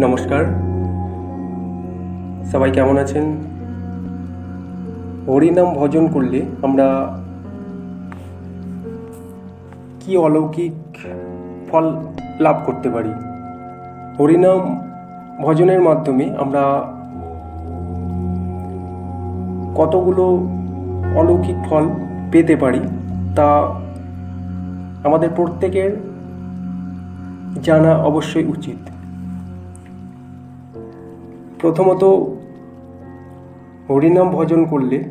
নমস্কার। সবাই কেমন আছেন? হরিনাম ভজন করলে আমরা কি অলৌকিক ফল লাভ করতে পারি? হরিনাম ভজনের মাধ্যমে আমরা কতগুলো অলৌকিক ফল পেতে পারি তা আমাদের প্রত্যেকের জানা অবশ্যই উচিত। প্রথমত হরিনাম ভজন করলে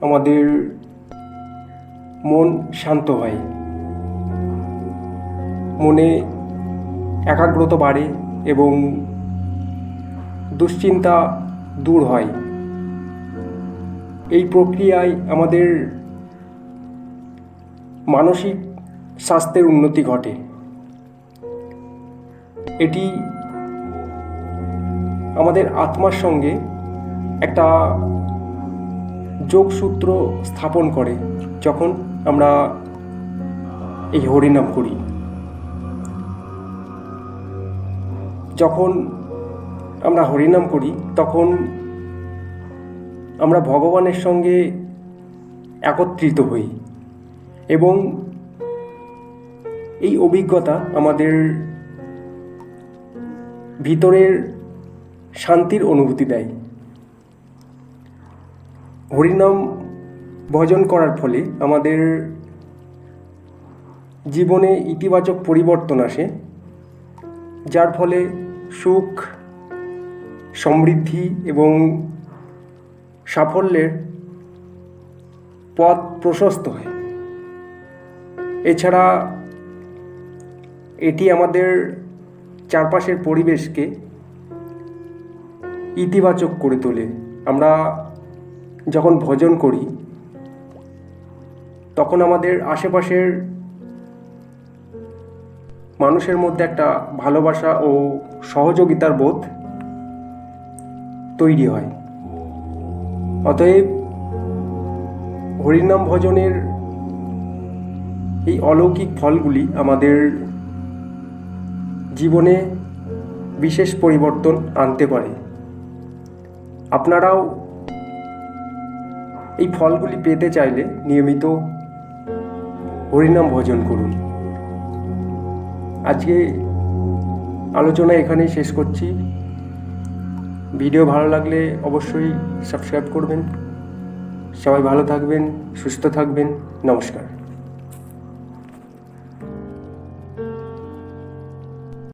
আমাদের মন শান্ত হয়। মনে একাগ্রতা বাড়ে এবং দুশ্চিন্তা দূর হয়। এই প্রক্রিয়ায় আমাদের মানসিক স্বাস্থ্যের উন্নতি ঘটে। এটি আমাদের আত্মার সঙ্গে একটা যোগসূত্র স্থাপন করে যখন আমরা এই হরিনাম করি। যখন আমরা হরিনাম করি, তখন আমরা ভগবানের সঙ্গে একত্রিত হই এবং এই অভিজ্ঞতা আমাদের ভিতরের শান্তির অনুভূতি দেয়। হরিনাম ভজন করার ফলে আমাদের জীবনে ইতিবাচক পরিবর্তন আসে, যার ফলে সুখ, সমৃদ্ধি এবং সাফল্যের পথ প্রশস্ত হয়। এছাড়া এটি আমাদের চারপাশের পরিবেশকে ইতিবাচক করে তোলে। আমরা যখন ভজন করি, তখন আমাদের আশেপাশের মানুষের মধ্যে একটা ভালোবাসা ও সহযোগিতার বোধ তৈরি হয়। অতএব হরিনাম ভজনের এই অলৌকিক ফলগুলি আমাদের জীবনে বিশেষ পরিবর্তন আনতে পারে। আপনারাও এই ফলগুলি পেতে চাইলে নিয়মিত হরিনাম ভজন করুন। আজকে আলোচনা এখানেই শেষ করছি। ভিডিও ভালো লাগলে অবশ্যই সাবস্ক্রাইব করবেন। সবাই ভালো থাকবেন, সুস্থ থাকবেন। নমস্কার।